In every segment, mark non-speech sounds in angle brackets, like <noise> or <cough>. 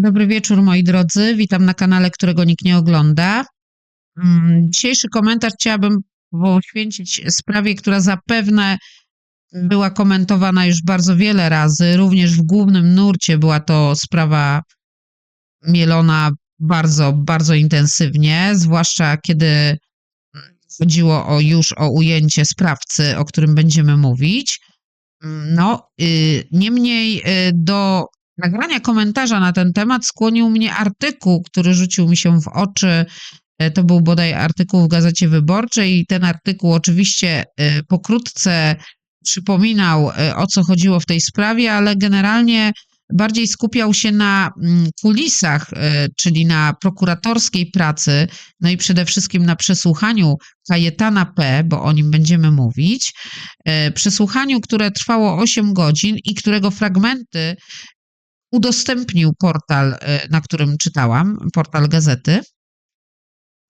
Dobry wieczór, moi drodzy. Witam na kanale, którego nikt nie ogląda. Mm, Dzisiejszy komentarz chciałabym poświęcić sprawie, która zapewne była komentowana już bardzo wiele razy. Również w głównym nurcie była to sprawa mielona bardzo, bardzo intensywnie, zwłaszcza kiedy chodziło o już o ujęcie sprawcy, o którym będziemy mówić. No, y, niemniej y, do nagrania komentarza na ten temat skłonił mnie artykuł, który rzucił mi się w oczy. Y, To był bodaj artykuł w Gazecie Wyborczej i ten artykuł oczywiście y, pokrótce przypominał, y, o co chodziło w tej sprawie, ale generalnie bardziej skupiał się na mm, kulisach, czyli na prokuratorskiej pracy, no i przede wszystkim na przesłuchaniu Kajetana P., bo o nim będziemy mówić. E, Przesłuchaniu, które trwało 8 godzin i którego fragmenty udostępnił portal, e, na którym czytałam, portal gazety.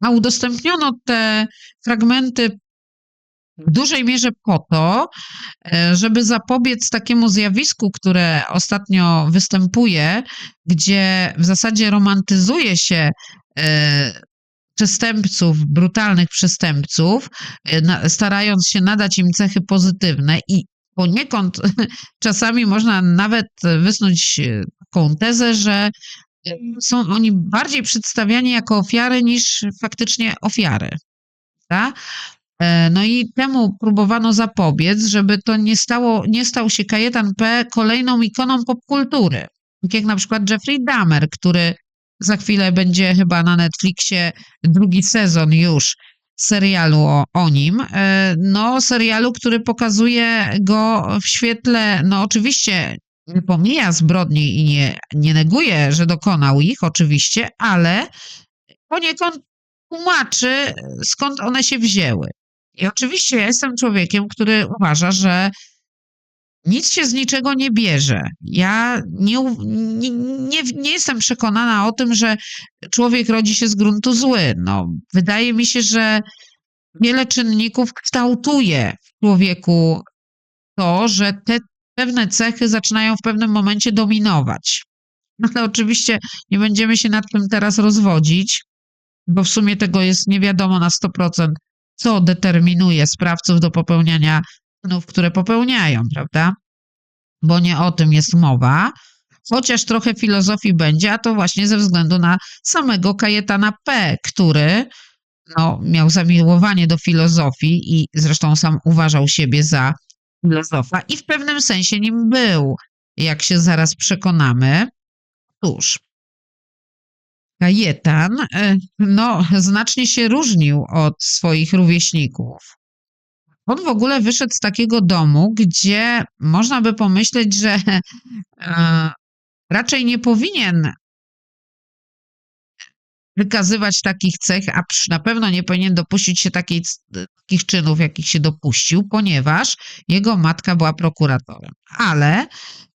A udostępniono te fragmenty w dużej mierze po to, e, żeby zapobiec takiemu zjawisku, które ostatnio występuje, gdzie w zasadzie romantyzuje się e, przestępców, brutalnych przestępców, starając się nadać im cechy pozytywne i poniekąd <laughs> czasami można nawet wysnuć e, taką tezę, że e, są oni bardziej przedstawiani jako ofiary niż faktycznie ofiary. prawda? E, No i temu próbowano zapobiec, żeby to nie, stało, nie stał się Kajetan P. kolejną ikoną popkultury. Tak jak na przykład Jeffrey Dahmer, który za chwilę będzie chyba na Netflixie drugi sezon już serialu o, o nim. E, No, serialu, który pokazuje go w świetle, no oczywiście nie pomija zbrodni i nie, nie neguje, że dokonał ich, oczywiście, ale poniekąd tłumaczy, skąd one się wzięły. I oczywiście ja jestem człowiekiem, który uważa, że nic się z niczego nie bierze. Ja nie, nie, nie, nie jestem przekonana o tym, że człowiek rodzi się z gruntu zły. No, wydaje mi się, że wiele czynników kształtuje w człowieku to, że te pewne cechy zaczynają w pewnym momencie dominować. No ale oczywiście nie będziemy się nad tym teraz rozwodzić, bo w sumie tego jest nie wiadomo na 100%, co determinuje sprawców do popełniania czynów, które popełniają, prawda? Bo nie o tym jest mowa. Chociaż trochę filozofii będzie, a to właśnie ze względu na samego Kajetana P., który no, miał zamiłowanie do filozofii i zresztą sam uważał siebie za filozofa i w pewnym sensie nim był, jak się zaraz przekonamy. Cóż, Kajetan e, no, znacznie się różnił od swoich rówieśników. On w ogóle wyszedł z takiego domu, gdzie można by pomyśleć, że <laughs> e, raczej nie powinien wykazywać takich cech, a na pewno nie powinien dopuścić się takiej, takich czynów, jakich się dopuścił, ponieważ jego matka była prokuratorem. Ale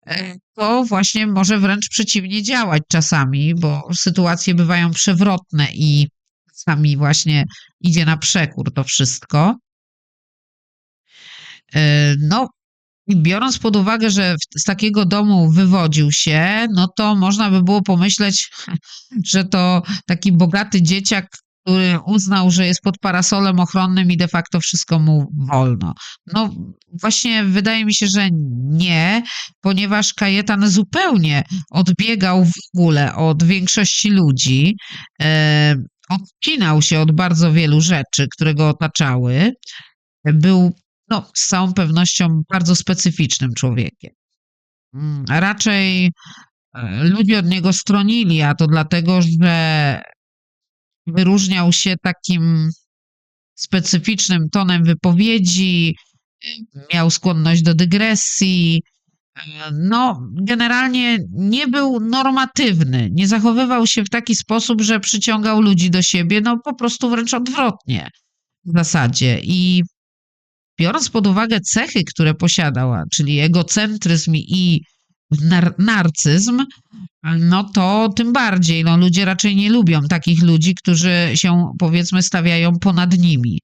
e, to właśnie może wręcz przeciwnie działać czasami, bo sytuacje bywają przewrotne i czasami właśnie idzie na przekór to wszystko. E, No, biorąc pod uwagę, że z takiego domu wywodził się, no to można by było pomyśleć, <laughs> że to taki bogaty dzieciak, który uznał, że jest pod parasolem ochronnym i de facto wszystko mu wolno. No właśnie wydaje mi się, że nie, ponieważ Kajetan zupełnie odbiegał w ogóle od większości ludzi, e, odcinał się od bardzo wielu rzeczy, które go otaczały. Był no, z całą pewnością bardzo specyficznym człowiekiem. Mm, Raczej e, ludzie od niego stronili, a to dlatego, że wyróżniał się takim specyficznym tonem wypowiedzi, miał skłonność do dygresji. e, No, generalnie nie był normatywny, nie zachowywał się w taki sposób, że przyciągał ludzi do siebie, no po prostu wręcz odwrotnie w zasadzie. I biorąc pod uwagę cechy, które posiadał, a- czyli egocentryzm i nar- narcyzm, no to tym bardziej. No, ludzie raczej nie lubią takich ludzi, którzy się powiedzmy stawiają ponad nimi.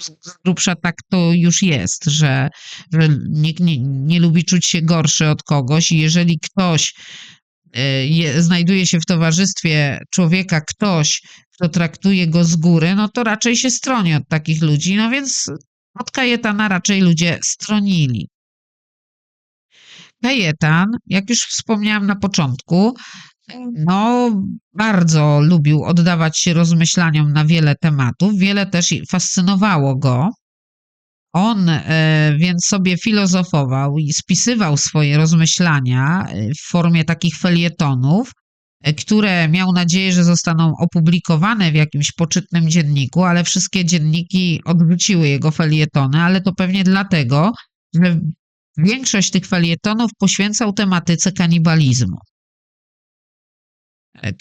Z grubsza tak to już jest, że, że nikt nie, nie lubi czuć się gorszy od kogoś i jeżeli ktoś e, je, znajduje się w towarzystwie człowieka ktoś, kto traktuje go z góry, no to raczej się stroni od takich ludzi. No więc od Kajetana raczej ludzie stronili. Kajetan, jak już wspomniałam na początku, no, bardzo lubił oddawać się rozmyślaniom na wiele tematów, wiele też fascynowało go. On e, więc sobie filozofował i spisywał swoje rozmyślania e, w formie takich felietonów, które miał nadzieję, że zostaną opublikowane w jakimś poczytnym dzienniku, ale wszystkie dzienniki odwróciły jego felietony, ale to pewnie dlatego, że większość tych felietonów poświęcał tematyce kanibalizmu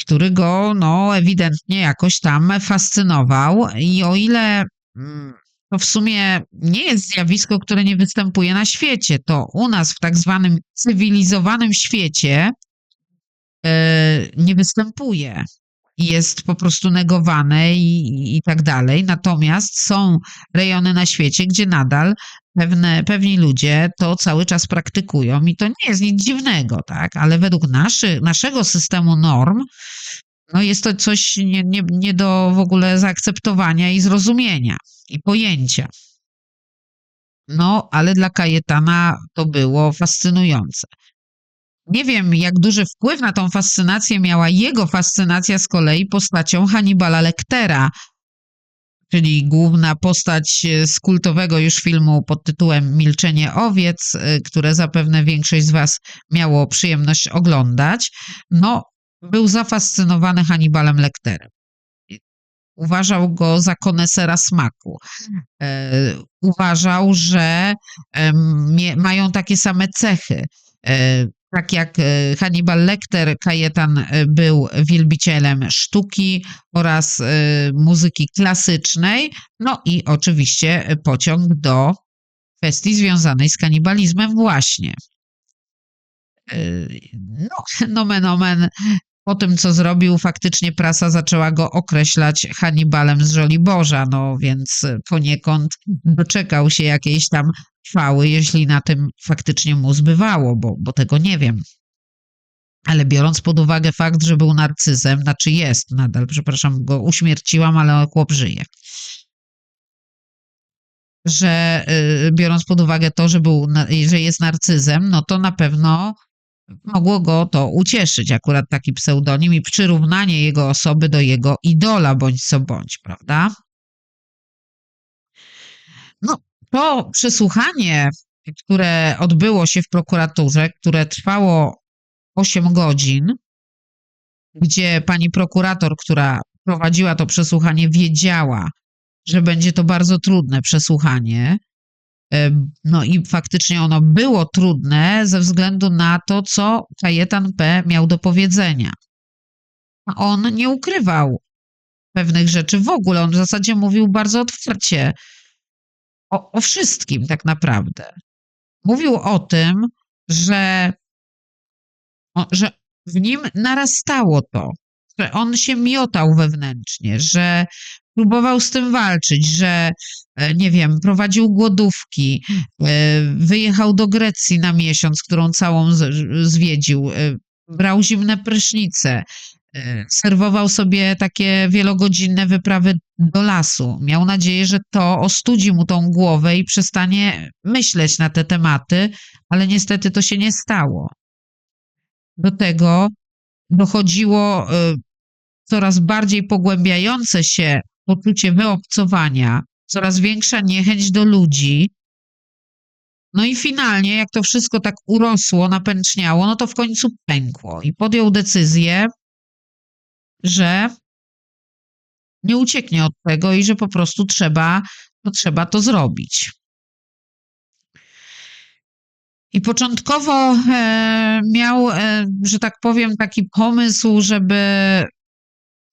który go no, ewidentnie jakoś tam fascynował. I o ile mm, to w sumie nie jest zjawisko, które nie występuje na świecie, to u nas w tak zwanym cywilizowanym świecie e, nie występuje. Jest po prostu negowane i, i tak dalej. Natomiast są rejony na świecie, gdzie nadal pewne, pewni ludzie to cały czas praktykują i to nie jest nic dziwnego, tak? Ale według naszy, naszego systemu norm, no jest to coś nie, nie, nie do w ogóle zaakceptowania i zrozumienia i pojęcia. No, ale dla Kajetana to było fascynujące. Nie wiem, jak duży wpływ na tą fascynację miała jego fascynacja z kolei postacią Hannibala Lectera, czyli główna postać e, z kultowego już filmu pod tytułem Milczenie owiec, e, które zapewne większość z Was miało przyjemność oglądać, no, był zafascynowany Hannibalem Lecterem. Uważał go za konesera smaku. E, uważał, że mają takie same cechy. Tak jak e, Hannibal Lecter, Kajetan e, był wielbicielem sztuki oraz e, muzyki klasycznej, no i oczywiście pociąg do kwestii związanej z kanibalizmem właśnie. No, nomen omen, po tym co zrobił, faktycznie prasa zaczęła go określać Hannibalem z Żoliborza, no więc poniekąd doczekał się jakiejś tam chwały, jeśli na tym faktycznie mu zbywało, bo, bo tego nie wiem. Ale biorąc pod uwagę fakt, że był narcyzem, znaczy jest nadal, przepraszam, go uśmierciłam, ale chłop żyje. Że y, biorąc pod uwagę to, że, był, że jest narcyzem, no to na pewno mogło go to ucieszyć, akurat taki pseudonim i przyrównanie jego osoby do jego idola, bądź co bądź, prawda? No, to przesłuchanie, które odbyło się w prokuraturze, które trwało 8 godzin, gdzie pani prokurator, która prowadziła to przesłuchanie, wiedziała, że będzie to bardzo trudne przesłuchanie. No i faktycznie ono było trudne ze względu na to, co Kajetan P. miał do powiedzenia. On nie ukrywał pewnych rzeczy w ogóle. On w zasadzie mówił bardzo otwarcie o, o wszystkim tak naprawdę. Mówił o tym, że, o, że w nim narastało to, że on się miotał wewnętrznie, że próbował z tym walczyć, że e, nie wiem, prowadził głodówki, e, wyjechał do Grecji na miesiąc, którą całą zwiedził, e, brał zimne prysznice, serwował sobie takie wielogodzinne wyprawy do lasu. Miał nadzieję, że to ostudzi mu tą głowę i przestanie myśleć na te tematy, ale niestety to się nie stało. Do tego dochodziło coraz bardziej pogłębiające się poczucie wyobcowania, coraz większa niechęć do ludzi. No i finalnie, jak to wszystko tak urosło, napęczniało, no to w końcu pękło i podjął decyzję, że nie ucieknie od tego i że po prostu trzeba, to trzeba to zrobić. I początkowo e, miał, e, że tak powiem, taki pomysł, żeby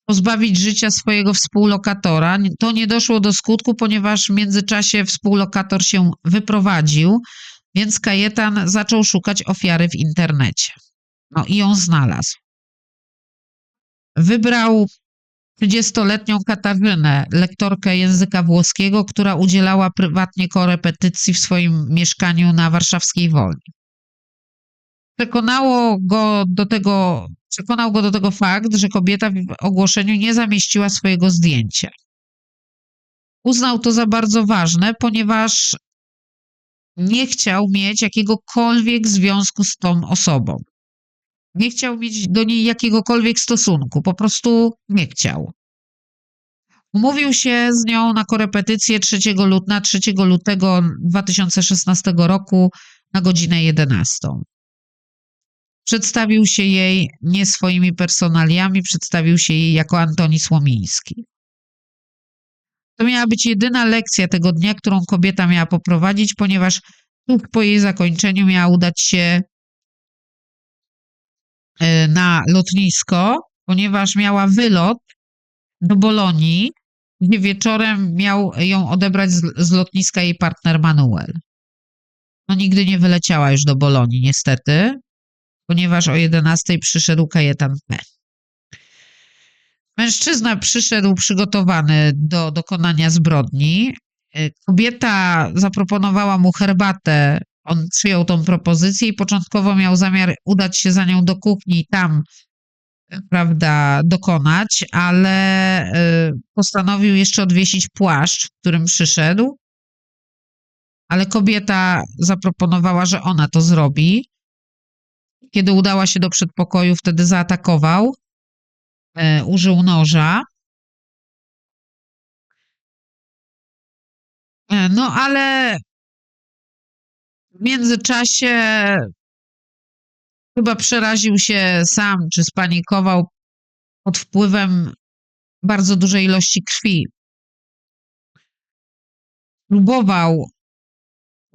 pozbawić życia swojego współlokatora. To nie doszło do skutku, ponieważ w międzyczasie współlokator się wyprowadził, więc Kajetan zaczął szukać ofiary w internecie. No i ją znalazł. Wybrał 30-letnią Katarzynę, lektorkę języka włoskiego, która udzielała prywatnie korepetycji w swoim mieszkaniu na warszawskiej Wolni. Przekonało go do tego, przekonał go do tego fakt, że kobieta w ogłoszeniu nie zamieściła swojego zdjęcia. Uznał to za bardzo ważne, ponieważ nie chciał mieć jakiegokolwiek związku z tą osobą. Nie chciał mieć do niej jakiegokolwiek stosunku, po prostu nie chciał. Umówił się z nią na korepetycję 3 lut, na 3 lutego 2016 roku na godzinę 11. Przedstawił się jej nie swoimi personaliami, przedstawił się jej jako Antoni Słomiński. To miała być jedyna lekcja tego dnia, którą kobieta miała poprowadzić, ponieważ po jej zakończeniu miała udać się e, na lotnisko, ponieważ miała wylot do Bolonii, gdzie wieczorem miał ją odebrać z lotniska jej partner Manuel. No nigdy nie wyleciała już do Bolonii, niestety, ponieważ o 11 przyszedł Kajetan P. Mężczyzna przyszedł przygotowany do dokonania zbrodni. E, Kobieta zaproponowała mu herbatę. On przyjął tą propozycję i początkowo miał zamiar udać się za nią do kuchni i tam, e, prawda, dokonać, ale e, postanowił jeszcze odwiesić płaszcz, w którym przyszedł. Ale kobieta zaproponowała, że ona to zrobi. Kiedy udała się do przedpokoju, wtedy zaatakował e, użył noża. E, No ale w międzyczasie chyba przeraził się sam, czy spanikował pod wpływem bardzo dużej ilości krwi. Próbował,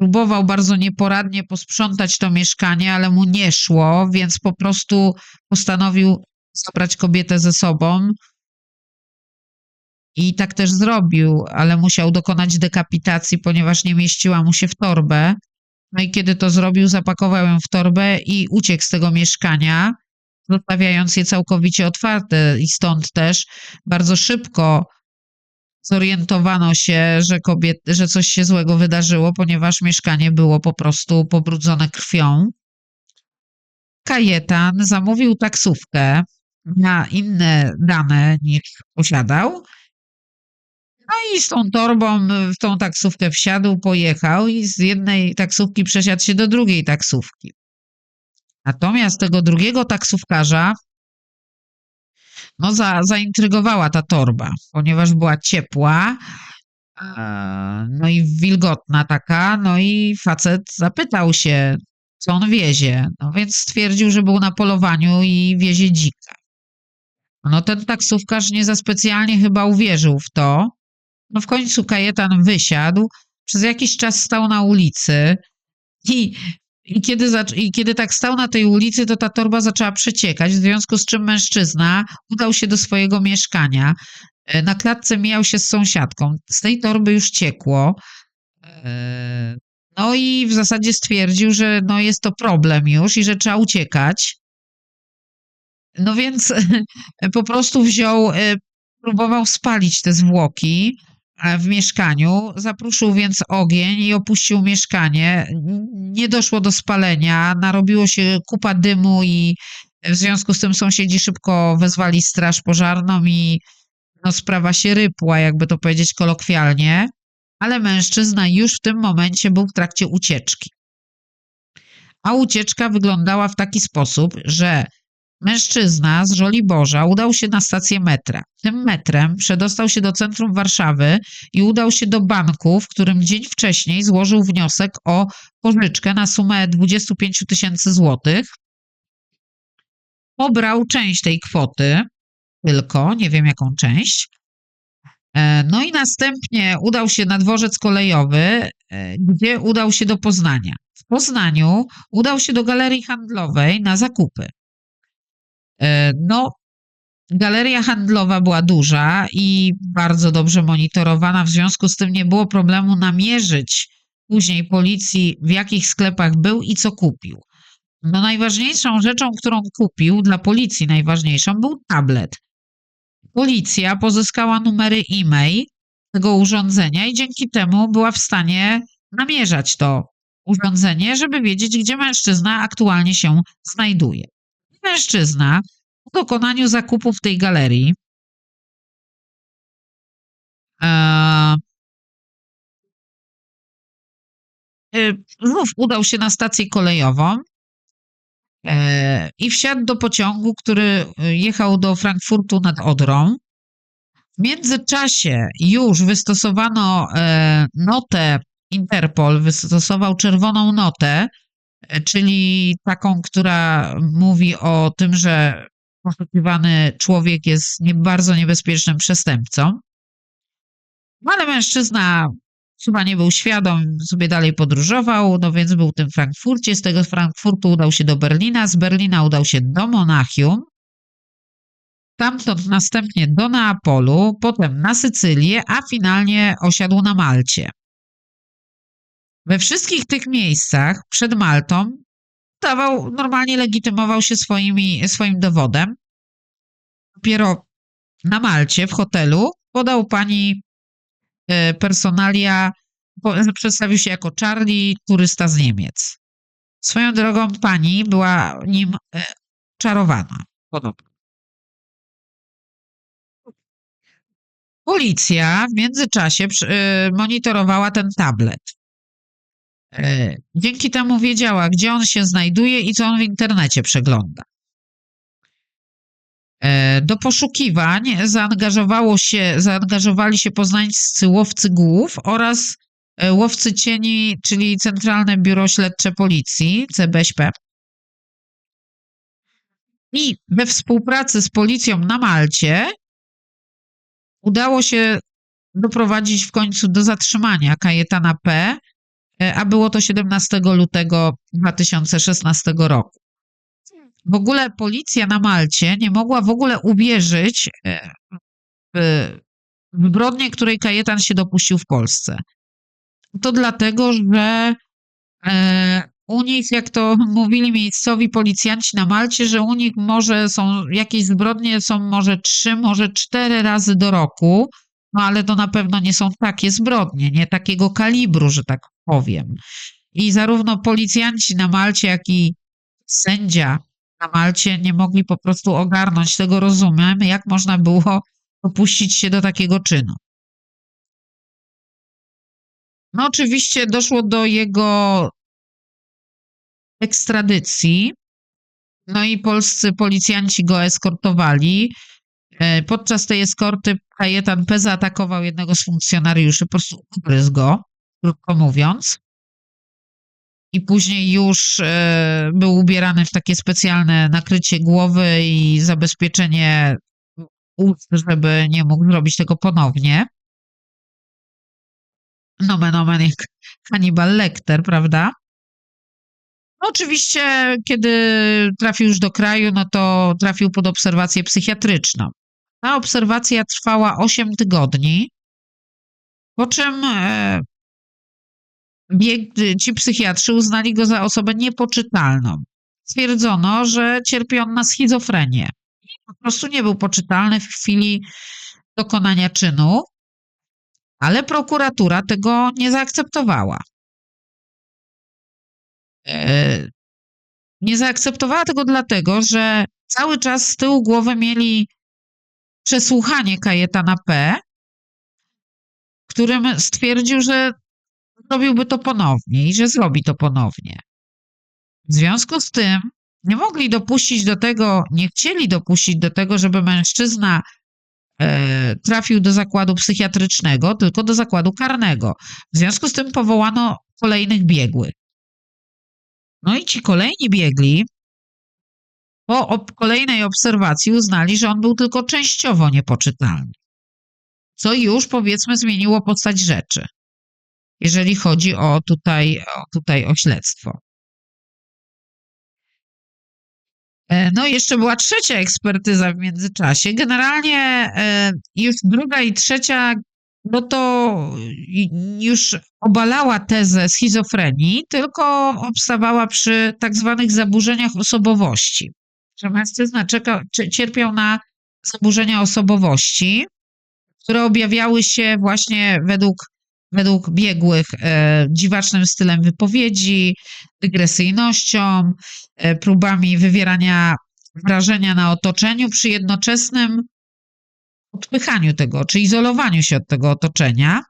próbował bardzo nieporadnie posprzątać to mieszkanie, ale mu nie szło, więc po prostu postanowił zabrać kobietę ze sobą. I tak też zrobił, ale musiał dokonać dekapitacji, ponieważ nie mieściła mu się w torbę. No i kiedy to zrobił, zapakował ją w torbę i uciekł z tego mieszkania, zostawiając je całkowicie otwarte. I stąd też bardzo szybko zorientowano się, że, kobiet, że coś się złego wydarzyło, ponieważ mieszkanie było po prostu pobrudzone krwią. Kajetan zamówił taksówkę na inne dane niż posiadał. No i z tą torbą w tą taksówkę wsiadł, pojechał i z jednej taksówki przesiadł się do drugiej taksówki. Natomiast tego drugiego taksówkarza no za, zaintrygowała ta torba, ponieważ była ciepła, no i wilgotna taka, no i facet zapytał się, co on wiezie. No więc stwierdził, że był na polowaniu i wiezie dzika. No ten taksówkarz nie za specjalnie chyba uwierzył w to. No w końcu Kajetan wysiadł, przez jakiś czas stał na ulicy i, i, kiedy, i kiedy tak stał na tej ulicy, to ta torba zaczęła przeciekać, w związku z czym mężczyzna udał się do swojego mieszkania. E, Na klatce mijał się z sąsiadką. Z tej torby już ciekło. E, No i w zasadzie stwierdził, że no jest to problem już i że trzeba uciekać. No więc <laughs> po prostu wziął, e, próbował spalić te zwłoki w mieszkaniu, zapruszył więc ogień i opuścił mieszkanie. Nie doszło do spalenia, narobiło się kupa dymu i w związku z tym sąsiedzi szybko wezwali straż pożarną i no, sprawa się rypła, jakby to powiedzieć kolokwialnie, ale mężczyzna już w tym momencie był w trakcie ucieczki. A ucieczka wyglądała w taki sposób, że Mężczyzna z Żoliborza udał się na stację metra. Tym metrem przedostał się do centrum Warszawy i udał się do banku, w którym dzień wcześniej złożył wniosek o pożyczkę na sumę 25 tysięcy złotych. Pobrał część tej kwoty, tylko, nie wiem jaką część. E, No i następnie udał się na dworzec kolejowy, e, gdzie udał się do Poznania. W Poznaniu udał się do galerii handlowej na zakupy. E, No, galeria handlowa była duża i bardzo dobrze monitorowana, w związku z tym nie było problemu namierzyć później policji, w jakich sklepach był i co kupił. No, najważniejszą rzeczą, którą kupił dla policji, najważniejszą był tablet. Policja pozyskała numery e-mail tego urządzenia i dzięki temu była w stanie namierzać to urządzenie, żeby wiedzieć, gdzie mężczyzna aktualnie się znajduje. Mężczyzna po dokonaniu zakupu w tej galerii e, e, znów udał się na stację kolejową e, i wsiadł do pociągu, który jechał do Frankfurtu nad Odrą. W międzyczasie już wystosowano e, notę, Interpol wystosował czerwoną notę, e, czyli taką, która mówi o tym, że poszukiwany człowiek jest nie, bardzo niebezpiecznym przestępcą. No ale mężczyzna chyba nie był świadom, sobie dalej podróżował, no więc był w tym Frankfurcie. Z tego Frankfurtu udał się do Berlina, z Berlina udał się do Monachium, stamtąd następnie do Neapolu, potem na Sycylię, a finalnie osiadł na Malcie. We wszystkich tych miejscach przed Maltą dawał, normalnie legitymował się swoimi, swoim dowodem. Dopiero na Malcie w hotelu podał pani e, personalia, przedstawił się jako Charlie, turysta z Niemiec. Swoją drogą pani była nim e, czarowana. Podobno. Policja w międzyczasie y, monitorowała ten tablet. Y, Dzięki temu wiedziała, gdzie on się znajduje i co on w internecie przegląda. Y, Do poszukiwań zaangażowało się, zaangażowali się poznańscy łowcy głów oraz y, łowcy cieni, czyli Centralne Biuro Śledcze Policji, CBŚP. I we współpracy z policją na Malcie udało się doprowadzić w końcu do zatrzymania Kajetana P., e, a było to 17 lutego 2016 roku. W ogóle policja na Malcie nie mogła w ogóle uwierzyć e, w zbrodnię, której Kajetan się dopuścił w Polsce. To dlatego, że e, u nich, jak to <laughs> mówili miejscowi policjanci na Malcie, że u nich może są jakieś zbrodnie, są może trzy, może cztery razy do roku, no ale to na pewno nie są takie zbrodnie, nie takiego kalibru, że tak powiem. I zarówno policjanci na Malcie, jak i sędzia na Malcie nie mogli po prostu ogarnąć tego rozumem, jak można było dopuścić się do takiego czynu. No oczywiście doszło do jego ekstradycji. No i polscy policjanci go eskortowali. E, Podczas tej eskorty Kajetan P. zaatakował jednego z funkcjonariuszy, po prostu ugryzł go, krótko mówiąc. I później już e, był ubierany w takie specjalne nakrycie głowy i zabezpieczenie ust, żeby nie mógł zrobić tego ponownie. Nomen omen jak Hannibal Lecter, prawda? No oczywiście, kiedy trafił już do kraju, no to trafił pod obserwację psychiatryczną. Ta obserwacja trwała 8 tygodni, po czym e, ci psychiatrzy uznali go za osobę niepoczytalną. Stwierdzono, że cierpi on na schizofrenię. Po prostu nie był poczytalny w chwili dokonania czynu, ale prokuratura tego nie zaakceptowała. E, Nie zaakceptowała tego dlatego, że cały czas z tyłu głowy mieli przesłuchanie Kajetana P., którym stwierdził, że zrobiłby to ponownie i że zrobi to ponownie. W związku z tym nie mogli dopuścić do tego, nie chcieli dopuścić do tego, żeby mężczyzna e, trafił do zakładu psychiatrycznego, tylko do zakładu karnego. W związku z tym powołano kolejnych biegłych. No i ci kolejni biegli po ob kolejnej obserwacji uznali, że on był tylko częściowo niepoczytalny. Co już powiedzmy zmieniło postać rzeczy, jeżeli chodzi o tutaj, o tutaj o śledztwo. E, No jeszcze była trzecia ekspertyza w międzyczasie. Generalnie e, już druga i trzecia, no to i- już obalała tezę schizofrenii, tylko obstawała przy tak zwanych zaburzeniach osobowości. Że mężczyzna czeka, cie- cierpiał na zaburzenia osobowości, które objawiały się właśnie według według biegłych e, dziwacznym stylem wypowiedzi, dygresyjnością, e, próbami wywierania wrażenia na otoczeniu przy jednoczesnym odpychaniu tego, czy izolowaniu się od tego otoczenia.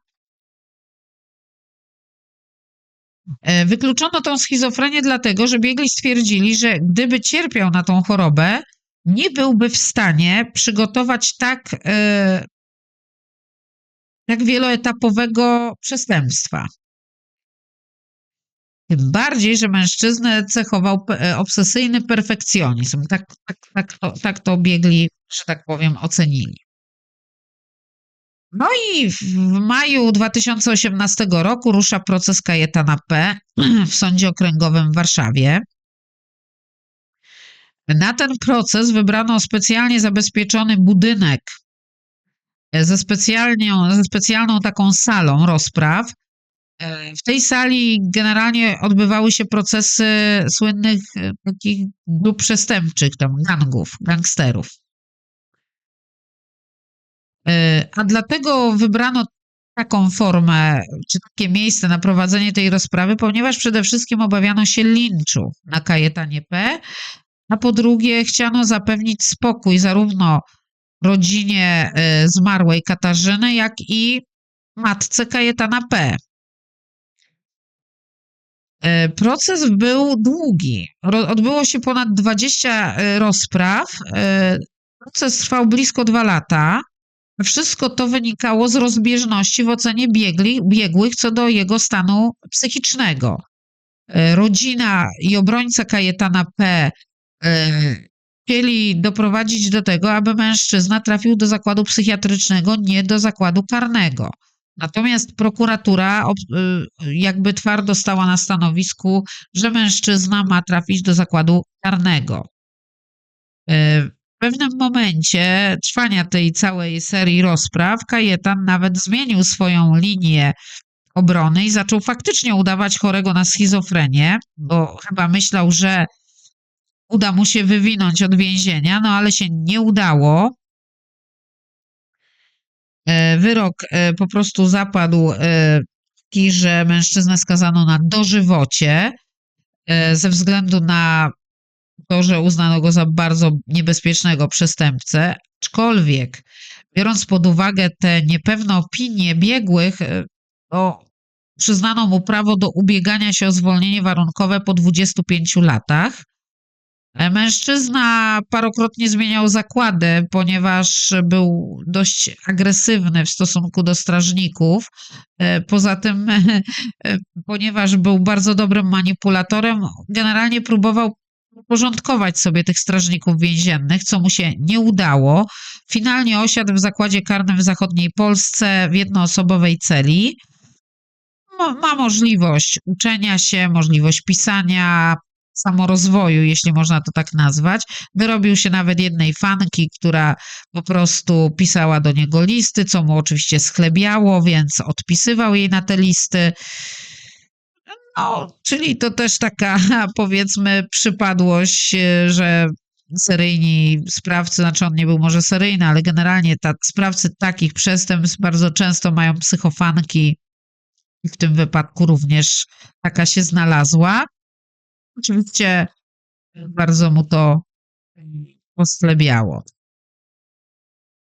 E, Wykluczono tą schizofrenię dlatego, że biegli stwierdzili, że gdyby cierpiał na tą chorobę, nie byłby w stanie przygotować tak, tak wieloetapowego przestępstwa. Tym bardziej, że mężczyznę cechował e, obsesyjny perfekcjonizm. Tak, tak, tak, to, tak to biegli, że tak powiem, ocenili. No i w maju 2018 roku rusza proces Kajetana P. <clears throat> w Sądzie Okręgowym w Warszawie. Na ten proces wybrano specjalnie zabezpieczony budynek ze, ze specjalną taką salą rozpraw. E, W tej sali generalnie odbywały się procesy słynnych e, takich grup przestępczych, tam gangów, gangsterów. E, A dlatego wybrano taką formę, czy takie miejsce na prowadzenie tej rozprawy, ponieważ przede wszystkim obawiano się linczu na Kajetanie P., a po drugie chciano zapewnić spokój zarówno rodzinie e, zmarłej Katarzyny, jak i matce Kajetana P. E, Proces był długi. Odbyło się ponad 20 e, rozpraw. Proces trwał blisko dwa lata. Wszystko to wynikało z rozbieżności w ocenie biegli, biegłych co do jego stanu psychicznego. Rodzina i obrońca Kajetana P. chcieli doprowadzić do tego, aby mężczyzna trafił do zakładu psychiatrycznego, nie do zakładu karnego. Natomiast prokuratura y, jakby twardo stała na stanowisku, że mężczyzna ma trafić do zakładu karnego. E, W pewnym momencie trwania tej całej serii rozpraw Kajetan nawet zmienił swoją linię obrony i zaczął faktycznie udawać chorego na schizofrenię, bo chyba myślał, że uda mu się wywinąć od więzienia, no ale się nie udało. E, Wyrok e, po prostu zapadł e, taki, że mężczyznę skazano na dożywocie ze względu na to, że uznano go za bardzo niebezpiecznego przestępcę, aczkolwiek biorąc pod uwagę te niepewne opinie biegłych, to przyznano mu prawo do ubiegania się o zwolnienie warunkowe po 25 latach. E, Mężczyzna parokrotnie zmieniał zakłady, ponieważ był dość agresywny w stosunku do strażników. E, Poza tym, <laughs> e, ponieważ był bardzo dobrym manipulatorem, generalnie próbował uporządkować sobie tych strażników więziennych, co mu się nie udało. Finalnie osiadł w zakładzie karnym w zachodniej Polsce w jednoosobowej celi. Ma, ma możliwość uczenia się, możliwość pisania, samorozwoju, jeśli można to tak nazwać. Wyrobił się nawet jednej fanki, która po prostu pisała do niego listy, co mu oczywiście schlebiało, więc odpisywał jej na te listy. No, czyli to też taka, <laughs> powiedzmy, przypadłość, e, że seryjni sprawcy, znaczy on nie był może seryjny, ale generalnie ta, sprawcy takich przestępstw bardzo często mają psychofanki i w tym wypadku również taka się znalazła. Oczywiście bardzo mu to poschlebiało.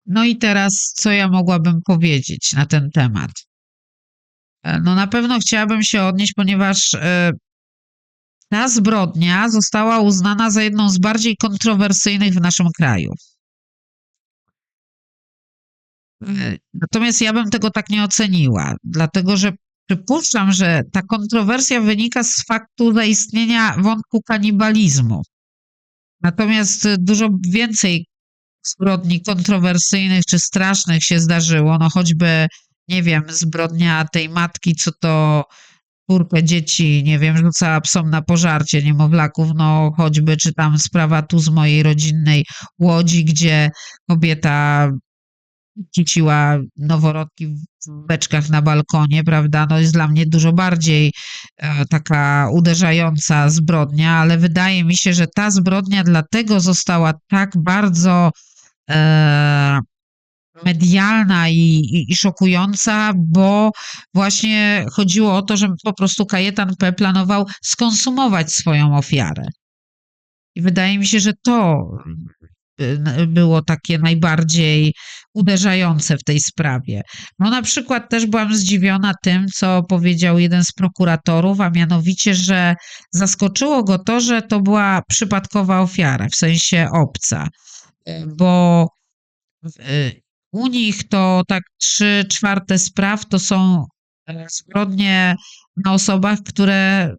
No i teraz, co ja mogłabym powiedzieć na ten temat? E, No na pewno chciałabym się odnieść, ponieważ e, ta zbrodnia została uznana za jedną z bardziej kontrowersyjnych w naszym kraju. E, Natomiast ja bym tego tak nie oceniła, dlatego że przypuszczam, że ta kontrowersja wynika z faktu zaistnienia wątku kanibalizmu. Natomiast dużo więcej zbrodni kontrowersyjnych czy strasznych się zdarzyło, no choćby, nie wiem, zbrodnia tej matki, co to czwórkę dzieci, nie wiem, rzucała psom na pożarcie niemowlaków, no choćby, czy tam sprawa tu z mojej rodzinnej Łodzi, gdzie kobieta kiciła noworodki w beczkach na balkonie, prawda, no jest dla mnie dużo bardziej e, taka uderzająca zbrodnia, ale wydaje mi się, że ta zbrodnia dlatego została tak bardzo e, medialna i, i, i szokująca, bo właśnie chodziło o to, że po prostu Kajetan P. planował skonsumować swoją ofiarę. I wydaje mi się, że to było takie najbardziej uderzające w tej sprawie. No na przykład też byłam zdziwiona tym, co powiedział jeden z prokuratorów, a mianowicie, że zaskoczyło go to, że to była przypadkowa ofiara, w sensie obca, bo u nich to tak trzy czwarte spraw to są e, zbrodnie na osobach, które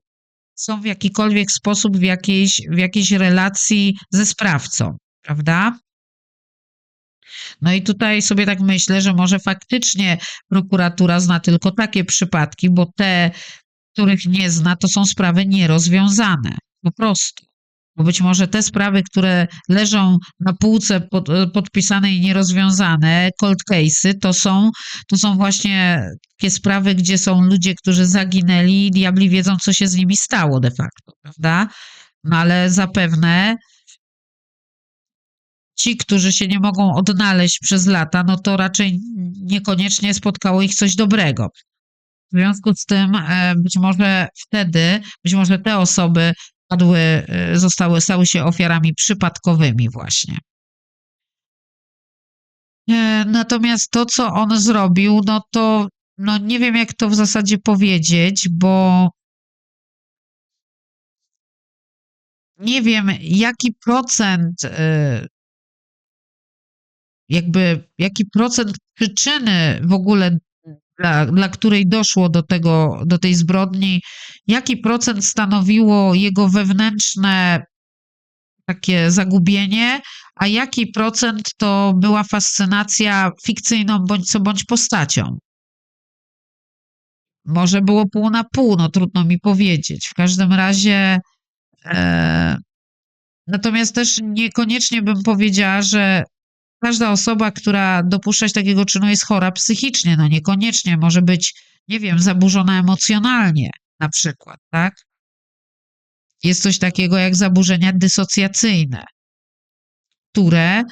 są w jakikolwiek sposób w jakiejś, w jakiejś relacji ze sprawcą, prawda? No i tutaj sobie tak myślę, że może faktycznie prokuratura zna tylko takie przypadki, bo te, których nie zna, to są sprawy nierozwiązane. Po prostu. Bo być może te sprawy, które leżą na półce pod, podpisane i nierozwiązane, cold case'y, to są, to są właśnie takie sprawy, gdzie są ludzie, którzy zaginęli i diabli wiedzą, co się z nimi stało de facto, prawda? No ale zapewne ci, którzy się nie mogą odnaleźć przez lata, no to raczej niekoniecznie spotkało ich coś dobrego. W związku z tym e, być może wtedy, być może te osoby padły, e, zostały, stały się ofiarami przypadkowymi właśnie. E, Natomiast to, co on zrobił, no to no nie wiem, jak to w zasadzie powiedzieć, bo nie wiem, jaki procent jakby jaki procent przyczyny w ogóle, dla, dla której doszło do tego, do tej zbrodni, jaki procent stanowiło jego wewnętrzne takie zagubienie, a jaki procent to była fascynacja fikcyjną bądź co bądź postacią. Może było pół na pół, no trudno mi powiedzieć. W każdym razie. E, natomiast też niekoniecznie bym powiedziała, że każda osoba, która dopuszcza się takiego czynu, jest chora psychicznie. No niekoniecznie może być, nie wiem, zaburzona emocjonalnie, na przykład, tak? Jest coś takiego jak zaburzenia dysocjacyjne, które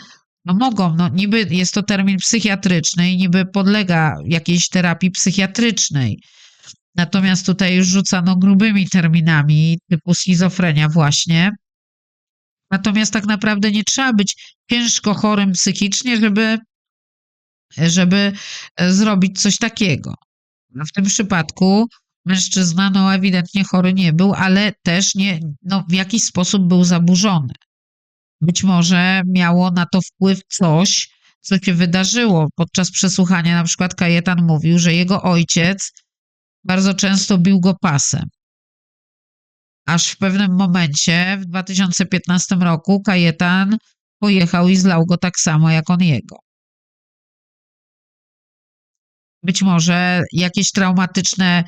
no mogą, no niby jest to termin psychiatryczny i niby podlega jakiejś terapii psychiatrycznej. Natomiast tutaj już rzucano grubymi terminami typu schizofrenia właśnie. Natomiast tak naprawdę nie trzeba być ciężko chorym psychicznie, żeby, żeby e, zrobić coś takiego. No w tym przypadku mężczyzna no ewidentnie chory nie był, ale też nie, no w jakiś sposób był zaburzony. Być może miało na to wpływ coś, co się wydarzyło podczas przesłuchania. Na przykład Kajetan mówił, że jego ojciec bardzo często bił go pasem. Aż w pewnym momencie, w 2015 roku, Kajetan pojechał i zlał go tak samo jak on jego. Być może jakieś traumatyczne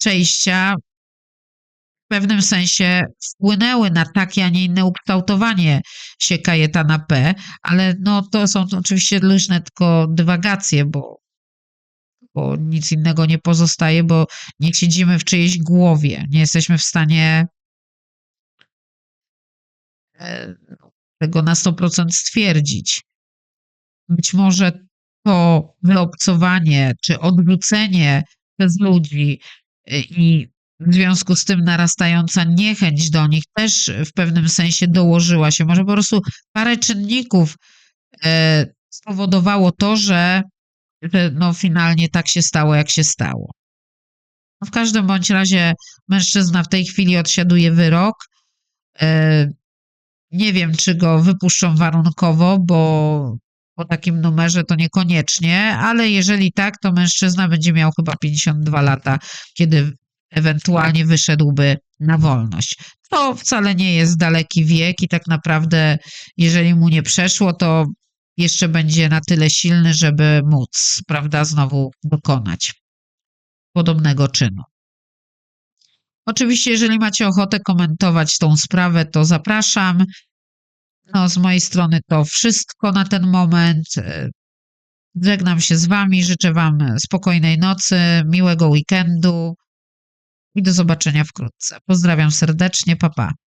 przejścia w pewnym sensie wpłynęły na takie, a nie inne ukształtowanie się Kajetana P., ale no to są oczywiście luźne tylko dywagacje, bo, bo nic innego nie pozostaje, bo nie siedzimy w czyjejś głowie, nie jesteśmy w stanie e, tego na 100% stwierdzić. Być może to wyobcowanie czy odrzucenie przez ludzi y, i w związku z tym narastająca niechęć do nich też w pewnym sensie dołożyła się. Może po prostu parę czynników e, spowodowało to, że, że no finalnie tak się stało, jak się stało. No w każdym bądź razie mężczyzna w tej chwili odsiaduje wyrok. E, nie wiem, czy go wypuszczą warunkowo, bo po takim numerze to niekoniecznie, ale jeżeli tak, to mężczyzna będzie miał chyba 52 lata, kiedy ewentualnie wyszedłby na wolność. To wcale nie jest daleki wiek i tak naprawdę, jeżeli mu nie przeszło, to jeszcze będzie na tyle silny, żeby móc, prawda, znowu dokonać podobnego czynu. Oczywiście, jeżeli macie ochotę komentować tą sprawę, to zapraszam. No, z mojej strony to wszystko na ten moment. Żegnam się z Wami, życzę Wam spokojnej nocy, miłego weekendu i do zobaczenia wkrótce. Pozdrawiam serdecznie, papa. Pa.